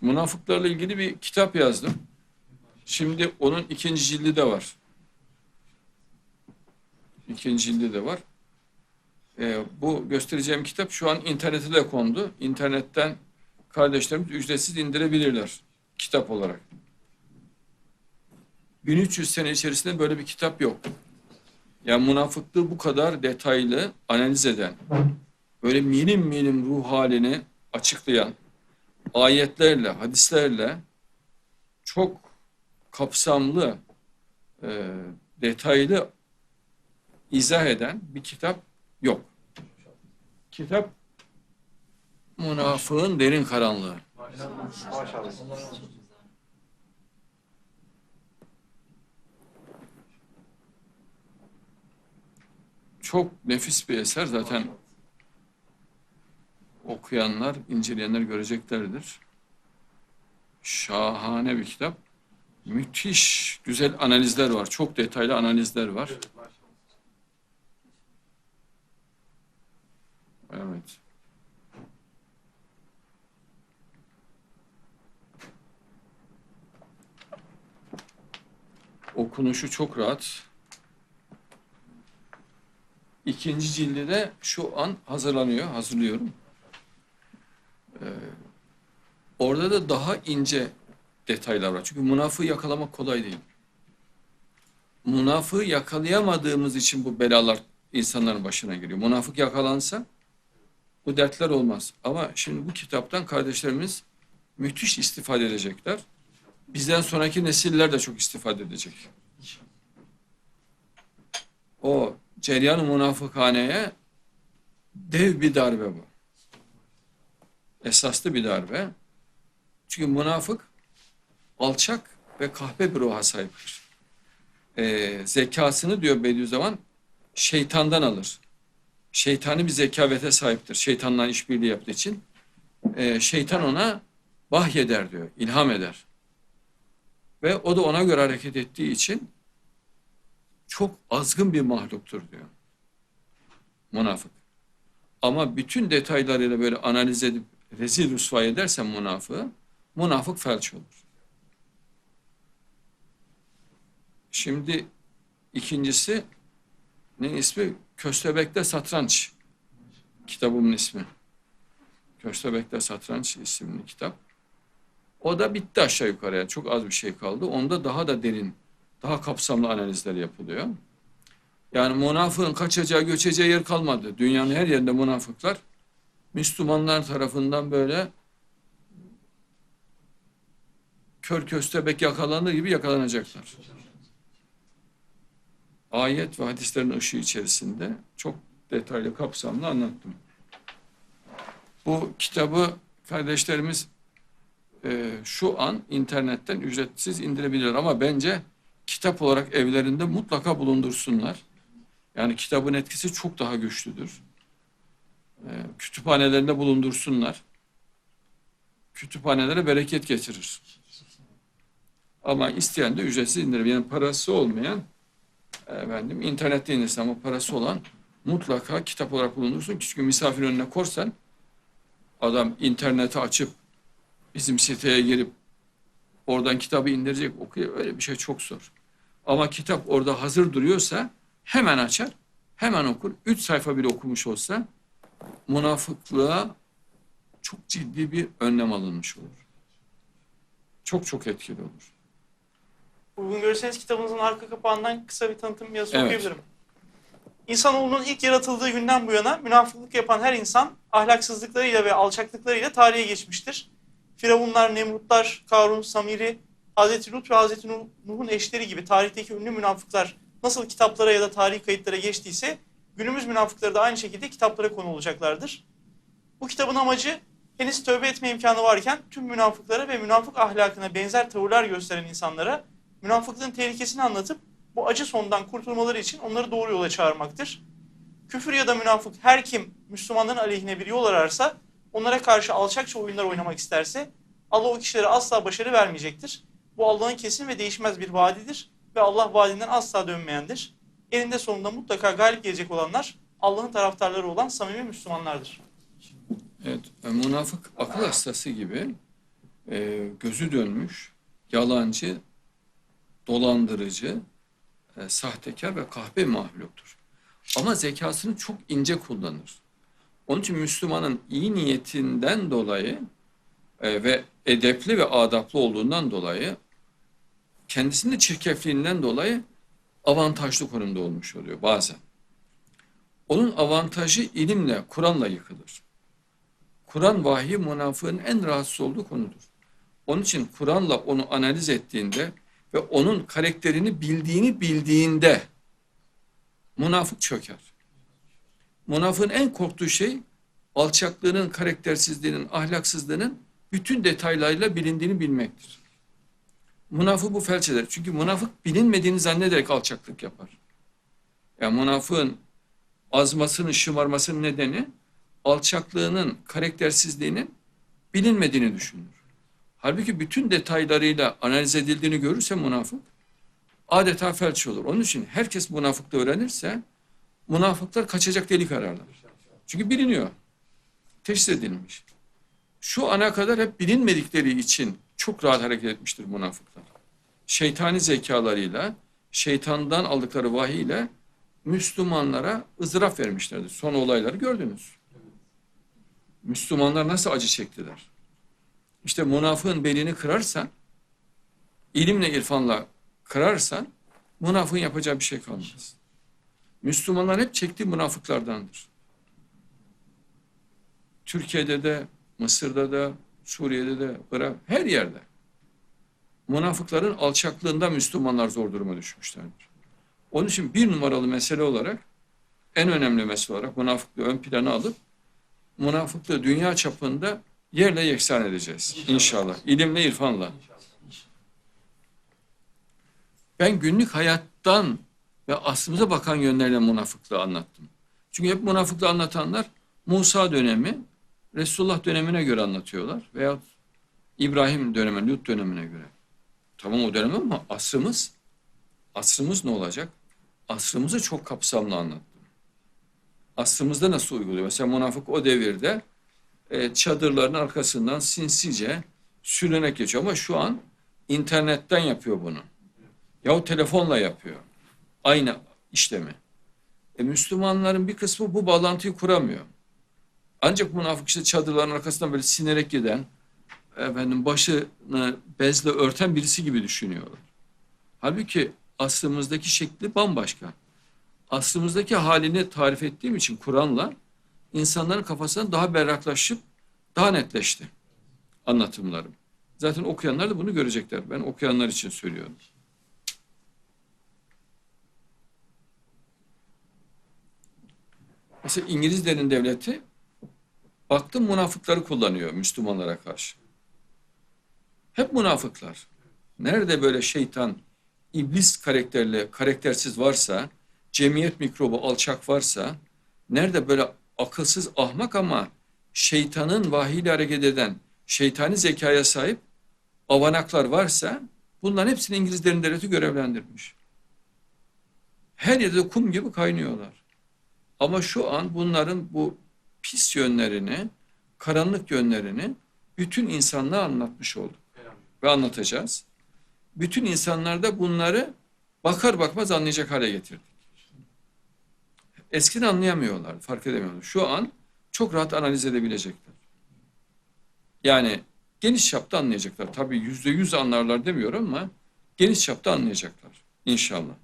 Münafıklarla ilgili bir kitap yazdım. Şimdi onun ikinci cildi de var. İkinci cildi de var. Ee, bu göstereceğim kitap şu an internete de kondu. İnternetten kardeşlerimiz ücretsiz indirebilirler kitap olarak. 1300 sene içerisinde böyle bir kitap yok. Yani münafıklığı bu kadar detaylı analiz eden, böyle minim minim ruh halini açıklayan, ayetlerle, hadislerle çok kapsamlı, e, detaylı izah eden bir kitap yok. Kitap münafığın derin karanlığı. Çok nefis bir eser zaten okuyanlar, inceleyenler göreceklerdir. Şahane bir kitap. Müthiş güzel analizler var. Çok detaylı analizler var. Evet. Okunuşu çok rahat. İkinci cildi de şu an hazırlanıyor, hazırlıyorum. Ee, orada da daha ince detaylar var. Çünkü münafığı yakalamak kolay değil. Münafığı yakalayamadığımız için bu belalar insanların başına geliyor. Münafık yakalansa bu dertler olmaz. Ama şimdi bu kitaptan kardeşlerimiz müthiş istifade edecekler. Bizden sonraki nesiller de çok istifade edecek. O ceryan-ı münafıkhaneye dev bir darbe bu. Esaslı bir darbe. Çünkü münafık alçak ve kahpe bir ruha sahiptir. Ee, zekasını diyor Bediüzzaman şeytandan alır. Şeytani bir zekavete sahiptir. Şeytanla işbirliği yaptığı için. Ee, şeytan ona vahyeder diyor, ilham eder. Ve o da ona göre hareket ettiği için çok azgın bir mahluktur diyor. Münafık. Ama bütün detaylarıyla böyle analiz edip rezil rüsva edersen münafığı, münafık felç olur. Şimdi ikincisi ne ismi? Köstebek'te Satranç. Kitabımın ismi. Köstebek'te Satranç isimli kitap. O da bitti aşağı yukarıya. Çok az bir şey kaldı. Onda daha da derin, daha kapsamlı analizler yapılıyor. Yani münafığın kaçacağı, göçeceği yer kalmadı. Dünyanın her yerinde münafıklar Müslümanlar tarafından böyle kör köstebek yakalanır gibi yakalanacaklar. Ayet ve hadislerin ışığı içerisinde çok detaylı, kapsamlı anlattım. Bu kitabı kardeşlerimiz e, şu an internetten ücretsiz indirebilirler ama bence kitap olarak evlerinde mutlaka bulundursunlar. Yani kitabın etkisi çok daha güçlüdür. E, kütüphanelerinde bulundursunlar. Kütüphanelere bereket getirir. Ama isteyen de ücretsiz indirebilir. Yani parası olmayan efendim internette indirsin ama parası olan mutlaka kitap olarak bulundursun. Çünkü misafir önüne korsan adam interneti açıp bizim siteye girip oradan kitabı indirecek okuyor. Öyle bir şey çok zor. Ama kitap orada hazır duruyorsa hemen açar, hemen okur. Üç sayfa bile okumuş olsa münafıklığa çok ciddi bir önlem alınmış olur. Çok çok etkili olur. Uygun görürseniz kitabınızın arka kapağından kısa bir tanıtım yazısı Evet. okuyabilirim. İnsanoğlunun ilk yaratıldığı günden bu yana münafıklık yapan her insan ahlaksızlıklarıyla ve alçaklıklarıyla tarihe geçmiştir. Firavunlar, Nemrutlar, Karun, Samiri, Hazreti Lut ve Hazreti Nuh- Nuh'un eşleri gibi tarihteki ünlü münafıklar nasıl kitaplara ya da tarih kayıtlara geçtiyse günümüz münafıkları da aynı şekilde kitaplara konu olacaklardır. Bu kitabın amacı henüz tövbe etme imkanı varken tüm münafıklara ve münafık ahlakına benzer tavırlar gösteren insanlara münafıklığın tehlikesini anlatıp bu acı sondan kurtulmaları için onları doğru yola çağırmaktır. Küfür ya da münafık her kim Müslümanların aleyhine bir yol ararsa, onlara karşı alçakça oyunlar oynamak isterse Allah o kişilere asla başarı vermeyecektir. Bu Allah'ın kesin ve değişmez bir vaadidir ve Allah vaadinden asla dönmeyendir. Eninde sonunda mutlaka galip gelecek olanlar Allah'ın taraftarları olan samimi Müslümanlardır. Evet, e, münafık akıl hastası gibi e, gözü dönmüş, yalancı, dolandırıcı, e, sahtekar ve kahpe mahluktur. Ama zekasını çok ince kullanır. Onun için Müslümanın iyi niyetinden dolayı e, ve edepli ve adaplı olduğundan dolayı kendisinin çirkefliğinden dolayı avantajlı konumda olmuş oluyor bazen. Onun avantajı ilimle, Kur'an'la yıkılır. Kur'an vahiy münafığın en rahatsız olduğu konudur. Onun için Kur'an'la onu analiz ettiğinde ve onun karakterini bildiğini bildiğinde münafık çöker. Münafığın en korktuğu şey alçaklığının, karaktersizliğinin, ahlaksızlığının bütün detaylarıyla bilindiğini bilmektir. Münafık bu felç eder. Çünkü münafık bilinmediğini zannederek alçaklık yapar. Yani münafığın azmasının, şımarmasının nedeni alçaklığının, karaktersizliğinin bilinmediğini düşünür. Halbuki bütün detaylarıyla analiz edildiğini görürse münafık adeta felç olur. Onun için herkes münafıklığı öğrenirse münafıklar kaçacak delik ararlar. Çünkü biliniyor. Teşhis edilmiş. Şu ana kadar hep bilinmedikleri için çok rahat hareket etmiştir münafıklar. Şeytani zekalarıyla, şeytandan aldıkları vahiy ile Müslümanlara ızdırap vermişlerdir. Son olayları gördünüz. Müslümanlar nasıl acı çektiler? İşte münafığın belini kırarsan, ilimle irfanla kırarsan, münafığın yapacağı bir şey kalmaz. Müslümanlar hep çektiği münafıklardandır. Türkiye'de de, Mısır'da da, Suriye'de de, Irak, her yerde. Münafıkların alçaklığında Müslümanlar zor duruma düşmüşlerdir. Onun için bir numaralı mesele olarak, en önemli mesele olarak münafıklığı ön plana alıp, münafıklığı dünya çapında yerle yeksan edeceğiz inşallah. İlimle, irfanla. Ben günlük hayattan ve aslımıza bakan yönlerle münafıklığı anlattım. Çünkü hep münafıklığı anlatanlar Musa dönemi, Resulullah dönemine göre anlatıyorlar. Veya İbrahim dönemi, Lut dönemine göre. Tamam o dönem ama asrımız, asrımız ne olacak? Asrımızı çok kapsamlı anlattım. Asrımızda nasıl uyguluyor? Mesela münafık o devirde e, çadırların arkasından sinsice sürünerek geçiyor. Ama şu an internetten yapıyor bunu. Yahu telefonla yapıyor. Aynı işlemi. E, Müslümanların bir kısmı bu bağlantıyı kuramıyor. Ancak münafık işte çadırların arkasından böyle sinerek giden, efendim başını bezle örten birisi gibi düşünüyorlar. Halbuki aslımızdaki şekli bambaşka. Aslımızdaki halini tarif ettiğim için Kur'an'la insanların kafasına daha berraklaşıp daha netleşti anlatımlarım. Zaten okuyanlar da bunu görecekler. Ben okuyanlar için söylüyorum. Mesela İngilizlerin devleti baktım münafıkları kullanıyor Müslümanlara karşı. Hep münafıklar. Nerede böyle şeytan, iblis karakterli, karaktersiz varsa, cemiyet mikrobu alçak varsa, nerede böyle akılsız ahmak ama şeytanın vahiyle hareket eden, şeytani zekaya sahip avanaklar varsa, bunların hepsini İngilizlerin devleti görevlendirmiş. Her yerde kum gibi kaynıyorlar. Ama şu an bunların bu pis yönlerini, karanlık yönlerini bütün insanlığa anlatmış olduk. Ve anlatacağız. Bütün insanlar da bunları bakar bakmaz anlayacak hale getirdik. Eskiden anlayamıyorlar, fark edemiyorlar. Şu an çok rahat analiz edebilecekler. Yani geniş çapta anlayacaklar. Tabii yüzde yüz anlarlar demiyorum ama geniş çapta anlayacaklar inşallah.